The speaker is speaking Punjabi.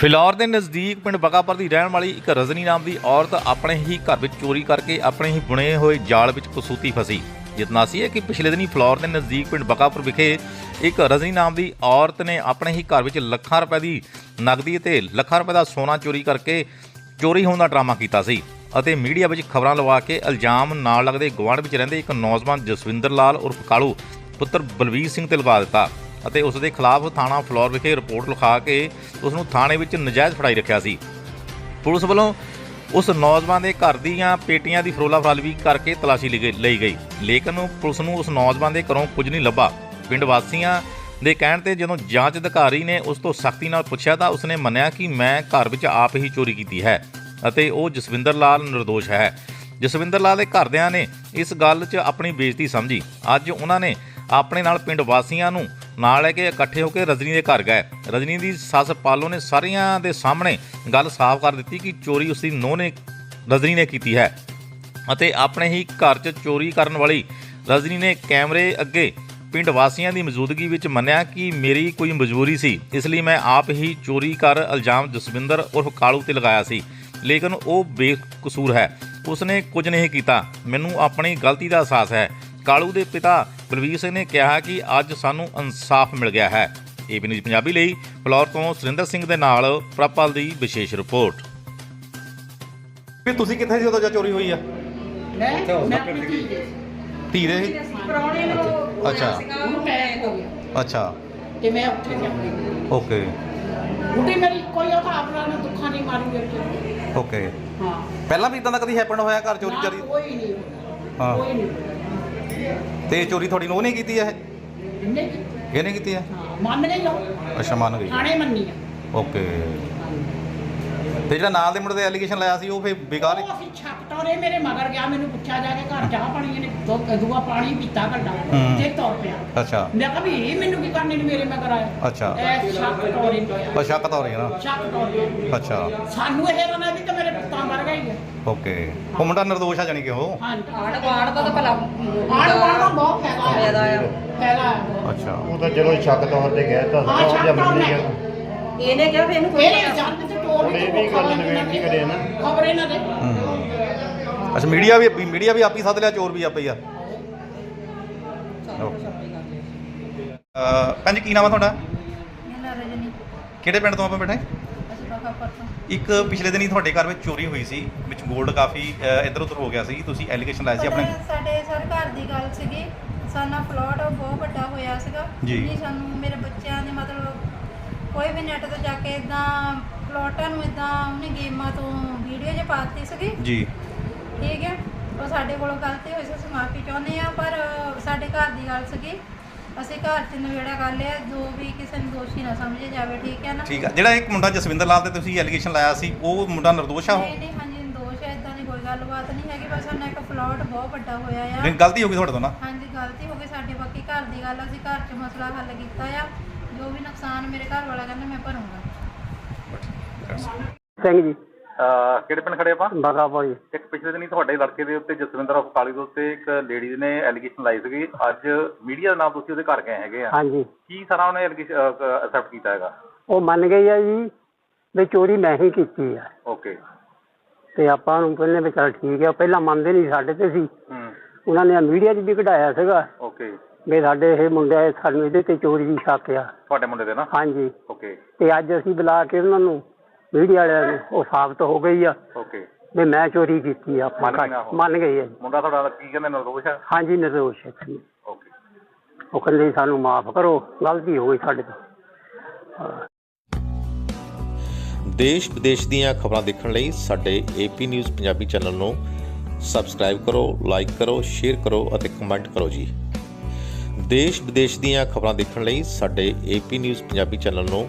ਫਿਲੌਰ ਦੇ ਨਜ਼ਦੀਕ ਪਿੰਡ ਬਗਾਪੁਰ ਦੀ ਰਹਿਣ ਵਾਲੀ ਇੱਕ ਰਜਨੀ ਨਾਮ ਦੀ ਔਰਤ ਆਪਣੇ ਹੀ ਘਰ ਵਿੱਚ ਚੋਰੀ ਕਰਕੇ ਆਪਣੇ ਹੀ ਬੁਣੇ ਹੋਏ ਜਾਲ ਵਿੱਚ ਕਸੂਤੀ ਫਸੀ। ਜਿਤਨਾ ਸੀ ਹੈ ਕਿ ਪਿਛਲੇ ਦਿਨੀ ਫਲੌਰ ਦੇ ਨਜ਼ਦੀਕ ਪਿੰਡ ਬਕਾਪੁਰ ਵਿਖੇ ਇੱਕ ਰਜਨੀ ਨਾਮ ਦੀ ਔਰਤ ਨੇ ਆਪਣੇ ਹੀ ਘਰ ਵਿੱਚ ਲੱਖਾਂ ਰੁਪਏ ਦੀ ਨਗਦੀ ਅਤੇ ਲੱਖਾਂ ਰੁਪਏ ਦਾ ਸੋਨਾ ਚੋਰੀ ਕਰਕੇ ਚੋਰੀ ਹੋਣ ਦਾ ਡਰਾਮਾ ਕੀਤਾ ਸੀ ਅਤੇ ਮੀਡੀਆ ਵਿੱਚ ਖਬਰਾਂ ਲਵਾ ਕੇ ਇਲਜ਼ਾਮ ਨਾਲ ਲੱਗਦੇ ਗਵਾਂਢ ਵਿੱਚ ਰਹਿੰਦੇ ਇੱਕ ਨੌਜਵਾਨ ਜਸਵਿੰਦਰ ਲਾਲ ਉਰਫ ਕਾਲੂ ਪੁੱਤਰ ਬਲਵੀਰ ਸਿੰਘ ਤੇ ਲਗਾ ਦਿੱਤਾ। ਅਤੇ ਉਸ ਦੇ ਖਿਲਾਫ ਥਾਣਾ ਫਲੋਰ ਵਿਖੇ ਰਿਪੋਰਟ ਲਿਖਾ ਕੇ ਉਸ ਨੂੰ ਥਾਣੇ ਵਿੱਚ ਨਜਾਇਜ਼ ਫੜਾਈ ਰੱਖਿਆ ਸੀ। ਪੁਲਿਸ ਵੱਲੋਂ ਉਸ ਨੌਜਵਾਨ ਦੇ ਘਰ ਦੀਆਂ ਪੇਟੀਆਂ ਦੀ ਫਰੋਲਾ ਫਰਾਲਵੀ ਕਰਕੇ ਤਲਾਸ਼ੀ ਲਈ ਗਈ- ਲਈ ਗਈ। ਲੇਕਿਨ ਪੁਲਿਸ ਨੂੰ ਉਸ ਨੌਜਵਾਨ ਦੇ ਘਰੋਂ ਕੁਝ ਨਹੀਂ ਲੱਭਾ। ਪਿੰਡ ਵਾਸੀਆਂ ਦੇ ਕਹਿਣ ਤੇ ਜਦੋਂ ਜਾਂਚ ਅਧਿਕਾਰੀ ਨੇ ਉਸ ਤੋਂ ਸਖਤੀ ਨਾਲ ਪੁੱਛਿਆ ਤਾਂ ਉਸਨੇ ਮੰਨਿਆ ਕਿ ਮੈਂ ਘਰ ਵਿੱਚ ਆਪ ਹੀ ਚੋਰੀ ਕੀਤੀ ਹੈ ਅਤੇ ਉਹ ਜਸਵਿੰਦਰ ਲਾਲ ਨਿਰਦੋਸ਼ ਹੈ। ਜਸਵਿੰਦਰ ਲਾਲ ਦੇ ਘਰਦਿਆਂ ਨੇ ਇਸ ਗੱਲ 'ਚ ਆਪਣੀ ਬੇਇੱਜ਼ਤੀ ਸਮਝੀ। ਅੱਜ ਉਹਨਾਂ ਨੇ ਆਪਣੇ ਨਾਲ ਪਿੰਡ ਵਾਸੀਆਂ ਨੂੰ ਨਾਲ ਲੈ ਕੇ ਇਕੱਠੇ ਹੋ ਕੇ ਰਜਨੀ ਦੇ ਘਰ ਗਏ। ਰਜਨੀ ਦੀ ਸੱਸ ਪਾਲੋ ਨੇ ਸਾਰਿਆਂ ਦੇ ਸਾਹਮਣੇ ਗੱਲ ਸਾਫ਼ ਕਰ ਦਿੱਤੀ ਕਿ ਚੋਰੀ ਉਸ ਦੀ ਨੂੰਹ ਨੇ, ਰਜਨੀ ਨੇ ਕੀਤੀ ਹੈ। ਅਤੇ ਆਪਣੇ ਹੀ ਘਰ 'ਚ ਚੋਰੀ ਕਰਨ ਵਾਲੀ ਰਜਨੀ ਨੇ ਕੈਮਰੇ ਅੱਗੇ ਪਿੰਡ ਵਾਸੀਆਂ ਦੀ ਮੌਜੂਦਗੀ ਵਿੱਚ ਮੰਨਿਆ ਕਿ ਮੇਰੀ ਕੋਈ ਮਜਬੂਰੀ ਸੀ। ਇਸ ਲਈ ਮੈਂ ਆਪ ਹੀ ਚੋਰੀ ਕਰ ਇਲਜ਼ਾਮ ਜਸਵਿੰਦਰ ਉਰਫ ਕਾਲੂ ਤੇ ਲਗਾਇਆ ਸੀ। ਲੇਕਿਨ ਉਹ ਬੇਕਸੂਰ ਹੈ। ਉਸਨੇ ਕੁਝ ਨਹੀਂ ਕੀਤਾ। ਮੈਨੂੰ ਆਪਣੀ ਗਲਤੀ ਦਾ ਅਹਿਸਾਸ ਹੈ। ਕਾਲੂ ਦੇ ਪਿਤਾ ਬਲਵੀਰ ਸਿੰਘ ਨੇ ਕਿਹਾ ਕਿ ਅੱਜ ਸਾਨੂੰ ਇਨਸਾਫ ਮਿਲ ਗਿਆ ਹੈ। ਏਬੀ ਨਿਊਜ਼ ਪੰਜਾਬੀ ਲਈ ਫਲੋਰ ਤੋਂ ਸੁਰਿੰਦਰ ਸਿੰਘ ਦੇ ਨਾਲ ਪ੍ਰਪਲ ਦੀ ਵਿਸ਼ੇਸ਼ ਰਿਪੋਰਟ। ਵੀ ਤੁਸੀਂ ਕਿੱਥੇ ਸੀ ਉਦੋਂ ਜਦ ਚੋਰੀ ਹੋਈ ਆ? ਮੈਂ ਮੈਂ ਆਪਣੀ ਧੀ ਦੇ ਧੀ ਦੇ ਸੀ? ਪ੍ਰਾਹੁਣੇ ਨੂੰ ਅੱਛਾ। ਉਹਨੂੰ ਅਟੈਕ ਹੋ ਗਿਆ ਅੱਛਾ। ਤੇ ਮੈਂ ਉੱਥੇ ਜਾਂਦੀ ਓਕੇ। ਬੁੱਢੀ ਮੇਰੀ ਕੋਈ ਉਹ ਤਾਂ ਆਪਣਾ ਨੂੰ ਦੁੱਖਾਂ ਨਹੀਂ ਮਾਰੂ ਓਕੇ। ਹਾਂ। ਪਹਿਲਾਂ ਵੀ ਇਦਾਂ ਦਾ ਕਦੀ ਹੈਪਨ ਹੋਇਆ ਘਰ ਚੋਰੀ ਨਾ, ਚਾਰੀ? ਕੋਈ ਨਹੀਂ ਹਾਂ। ਕੋਈ ਨਹੀਂ ਤੇ ਚੋਰੀ ਤੁਹਾਡੀ ਨੂੰ ਨਹੀਂ ਕੀਤੀ ਇਹ? ਇੰਨੇ ਇਹਨੇ ਕੀਤੀ ਹੈ ਹਾਂ ਮੰਨ ਗਈ ਉਹ। ਅੱਛਾ ਮੰਨ ਗਈ ਥਾਣੇ ਮੰਨੀ ਆ। ਓਕੇ। ਤੇ ਜਿਹੜਾ ਨਾਲ ਦੇ ਮੁੰਡੇ ਦੇ ਐਲੀਗੇਸ਼ਨ ਲਾਇਆ ਸੀ ਉਹ ਫੇ ਬੇਕਾਰ ਹੀ ਉਹ ਅਸੀਂ ਛੱਕ ਟੋਰੇ ਮੇਰੇ ਮਗਰ ਗਿਆ ਮੈਨੂੰ ਪੁੱਛਿਆ ਜਾ ਕੇ ਘਰ ਚਾਹ ਪਾਣੀ ਇਹਨੇ ਦੋ ਦੂਆ ਪਾਣੀ ਪੀਤਾ ਘੰਟਾ ਹੂੰ। ਤੇ ਤੁਰ ਪਿਆ। ਅੱਛਾ। ਮੈਂ ਕਿਹਾ ਵੀ ਇਹ ਮੈਨੂੰ ਕੀ ਕਰਨੇ ਨੇ ਮੇਰੇ ਮਗਰ ਆਇਆ ਅੱਛਾ। ਐ ਛੱਕ ਟੋਰੇ ਪਿਆ ਅੱਛਾ ਕਤਾ ਹੋ ਰਹੀ ਹੈ ਨਾ। ਛੱਕ ਟੋਰੇ ਅੱਛਾ। ਸਾਨੂੰ ਇਹ ਰਣਾ ਵੀ ਤੇ ਮੇਰੇ ਪੁੱਤਾਂ ਮਰ ਗਏ ਓਕੇ। ਉਹ ਮੁੰਡਾ ਨਿਰਦੋਸ਼ ਆ ਜਾਣੀ ਕਿ ਉਹ? ਹਾਂ ਆੜ ਬਾੜ ਦਾ ਤਾਂ ਭਲਾ ਆੜ ਬਾੜ ਦਾ ਬਹੁਤ ਫਾਇਦਾ ਹੈ ਫਾਇਦਾ ਆ। ਫਾਇਦਾ ਹੈ ਅੱਛਾ। ਉਹ ਤਾਂ ਚਲੋ ਸ਼ੱਕ ਤੌਰ ਤੇ ਗਿਆ ਤਾਂ ਹਾਂ, ਸ਼ੱਕ ਤੇ। ਗਿਆ ਇਹਨੇ ਕਿਹਾ ਵੀ ਇਹਨੂੰ ਕੋਈ ਇਹਨੇ ਜੱਟ ਤੇ ਟੋਰ ਹੁਣ ਇਹ ਵੀ ਗੱਲ ਨਿਬੇੜ ਨਹੀਂ ਕਰੇ ਨਾ। ਖਬਰ ਇਹਨਾਂ ਦੇ। ਹੂੰ। ਅੱਛਾ ਮੀਡੀਆ ਵੀ ਮੀਡੀਆ ਵੀ ਆਪੀ ਸੱਦ ਲਿਆ ਚੋਰ ਵੀ ਆਪੇ ਹੀ ਆ। ਅਹ ਭੈਣ ਜੀ ਕੀ ਨਾਮ ਆ ਤੁਹਾਡਾ? ਮੇਰਾ ਰਜਨੀ। ਕਿਹੜੇ ਪਿੰਡ ਤੋਂ ਆਪਾਂ ਬੈਠੇ? ਅਸੀਂ ਬਾਗਾ ਪਰਸੋਂ ਇੱਕ ਪਿਛਲੇ ਦਿਨੀ ਤੁਹਾਡੇ ਘਰ ਵਿੱਚ ਚੋਰੀ ਹੋਈ ਸੀ ਵਿੱਚ 골ਡ ਕਾਫੀ ਇੱਧਰ ਉੱਧਰ ਹੋ ਗਿਆ ਸੀ ਤੁਸੀਂ ਐਲੀਗੇਸ਼ਨ ਲਾਇਆ ਸੀ ਆਪਣੇ? ਪਰ ਸਾਡੇ ਸਰ ਘਰ ਦੀ ਗੱਲ ਸੀਗੀ। ਸਾਡਾ ਪਲਾਟ ਬਹੁਤ ਵੱਡਾ ਹੋਇਆ ਸੀਗਾ। ਜੀ। ਸਾਨੂੰ ਮੇਰੇ ਬੱਚਿਆਂ ਨੇ ਮਤਲਬ ਕੋਈ ਵੀ ਨੈਟ ਤੋਂ ਜਾ ਕੇ ਇਦਾਂ ਪਲਾਟਾਂ ਨੂੰ ਇਦਾਂ ਉਹਨੇ ਗੇਮਾਂ ਤੋਂ ਵੀਡੀਓ ਜੇ ਪਾਤੀ ਸੀਗੀ। ਜੀ। ਠੀਕ ਹੈ ਉਹ ਸਾਡੇ ਕੋਲੋਂ ਗਲਤੀ ਹੋਈ ਸੀ ਅਸੀਂ ਮਾਫੀ ਚਾਹੁੰਦੇ ਆ ਪਰ ਸਾਡੇ ਘਰ ਦੀ ਗੱਲ ਸੀਗੀ। ਅਸੀਂ ਘਰ 'ਚ ਨਵੇੜਾ ਕਰ ਲਿਆ ਜੋ ਵੀ ਕਿਸੇ ਨੂੰ ਦੋਸ਼ੀ ਨਾ ਸਮਝੇ ਜਾਵੇ ਠੀਕ ਹੈ ਨਾ? ਠੀਕ ਆ ਜਿਹੜਾ ਇੱਕ ਮੁੰਡਾ ਜਸਵਿੰਦਰ ਲਾਲ ਤੇ ਤੁਸੀਂ ਐਲੀਗੇਸ਼ਨ ਲਾਇਆ ਸੀ ਉਹ ਮੁੰਡਾ ਨਿਰਦੋਸ਼ ਆ ਉਹ? ਨਹੀਂ ਨਹੀਂ ਹਾਂਜੀ ਦੋਸ਼ ਹੈ ਇਦਾਂ ਦੀ ਕੋਈ ਗੱਲਬਾਤ ਨਹੀਂ ਹੈਗੀ ਬਸ ਸਾਡਾ ਇੱਕ ਪਲਾਟ ਬਹੁਤ ਵੱਡਾ ਹੋਇਆ ਆ। ਨਹੀਂ ਗਲਤੀ ਹੋ ਗਈ ਤੁਹਾਡੇ ਤੋਂ ਨਾ? ਹਾਂਜੀ ਗਲਤੀ ਹੋ ਗਈ ਸਾਡੇ ਬਾਕੀ ਘਰ ਦੀ ਗੱਲ ਅਸੀਂ ਘਰ 'ਚ ਮਸਲਾ ਹੱਲ ਕੀਤਾ ਆ। ਜੋ ਵੀ ਨੁਕਸਾਨ ਮੇਰੇ ਘਰ ਵਾਲਾ ਕਹਿੰਦਾ ਮੈਂ ਭਰੂੰਗਾ। ਸਿੰਘ ਜੀ। ਕਿਹੜੇ ਪਿੰਡ ਖੜੇ ਆਪਾਂ? ਬਗਾਪੁਰ ਜੀ। ਇੱਕ ਪਿਛਲੇ ਦਿਨੀ ਤੁਹਾਡੇ ਲੜਕੇ ਦੇ ਉੱਤੇ ਜਸਵਿੰਦਰ ਅਫਕਾਲੀ ਦੇ ਉੱਤੇ ਇੱਕ ਲੇਡੀ ਨੇ ਐਲੀਗੇਸ਼ਨ ਲਾਈ ਸੀਗੀ। ਅੱਜ ਮੀਡੀਆ ਦੇ ਨਾਲ ਤੁਸੀਂ ਉਹਦੇ ਘਰ ਗਏ ਹੈਗੇ ਆ। ਹਾਂਜੀ। ਕੀ ਸਾਰਾ ਉਹਨੇ ਐਕਸੈਪਟ ਕੀਤਾ ਹੈਗਾ? ਉਹ ਮੰਨ ਗਈ ਆ ਜੀ ਵੀ ਚੋਰੀ ਮੈਂ ਹੀ ਕੀਤੀ ਆ। ਓਕੇ ਤੇ ਆਪਾਂ ਨੂੰ ਕਹਿੰਦੇ ਵੀ ਚਲ ਠੀਕ ਆ ਪਹਿਲਾਂ ਮੰਨਦੇ ਨਹੀਂ ਸਾਡੇ ਤੇ ਸੀ। ਹੂੰ। ਉਹਨਾਂ ਨੇ ਮੀਡੀਆ 'ਚ ਵੀ ਕਢਾਇਆ ਸੀਗਾ। ਓਕੇ ਵੀ ਸਾਡੇ ਇਹ ਮੁੰਡੇ ਸਾਨੂੰ ਇਹਦੇ ਤੇ ਚੋਰੀ ਦੀ ਸ਼ੱਕ ਆ। ਤੁਹਾਡੇ ਮੁੰਡੇ ਦੇ ਨਾ? ਹਾਂਜੀ। ਓਕੇ ਤੇ ਅੱਜ ਅਸੀਂ ਬੁਲਾ ਕੇ ਉਹਨਾਂ ਨੂੰ ਮੀਡੀਆ ਵਾਲਿਆਂ ਨੂੰ ਉਹ ਸਾਬਤ ਹੋ ਗਈ ਆ ਓਕੇ ਵੀ ਮੈਂ ਚੋਰੀ ਕੀਤੀ ਆ ਮੰਨ ਗਏ ਘਰ- ਨਾ ਉਹ? ਮੰਨ ਗਈ ਆ ਜੀ ਮੁੰਡਾ ਤੁਹਾਡਾ ਕੀ ਕਹਿੰਦੇ ਨਿਰਦੋਸ਼ ਹਾਂਜੀ ਨਿਰਦੋਸ਼ ਹੈ ਜੀ। ਓਕੇ ਉਹ ਕਹਿੰਦੇ ਜੀ ਸਾਨੂੰ ਮਾਫ ਕਰੋ ਗਲਤੀ ਹੋ ਗਈ ਸਾਡੇ ਤੋਂ। ਦੇਸ਼ ਵਿਦੇਸ਼ ਦੀਆਂ ਖਬਰਾਂ ਦੇਖਣ ਲਈ ਸਾਡੇ ਏਪੀ ਨਿਊਜ਼ ਪੰਜਾਬੀ ਚੈਨਲ ਨੂੰ ਸਬਸਕ੍ਰਾਈਬ ਕਰੋ ਲਾਈਕ ਕਰੋ ਸ਼ੇਅਰ ਕਰੋ ਅਤੇ ਕਮੈਂਟ ਕਰੋ ਜੀ ਦੇਸ਼ ਵਿਦੇਸ਼ ਦੀਆਂ ਖਬਰਾਂ ਦੇਖਣ ਲਈ ਸਾਡੇ ਏਪੀ ਨਿਊਜ਼ ਪੰਜਾਬੀ ਚੈਨਲ ਨੂੰ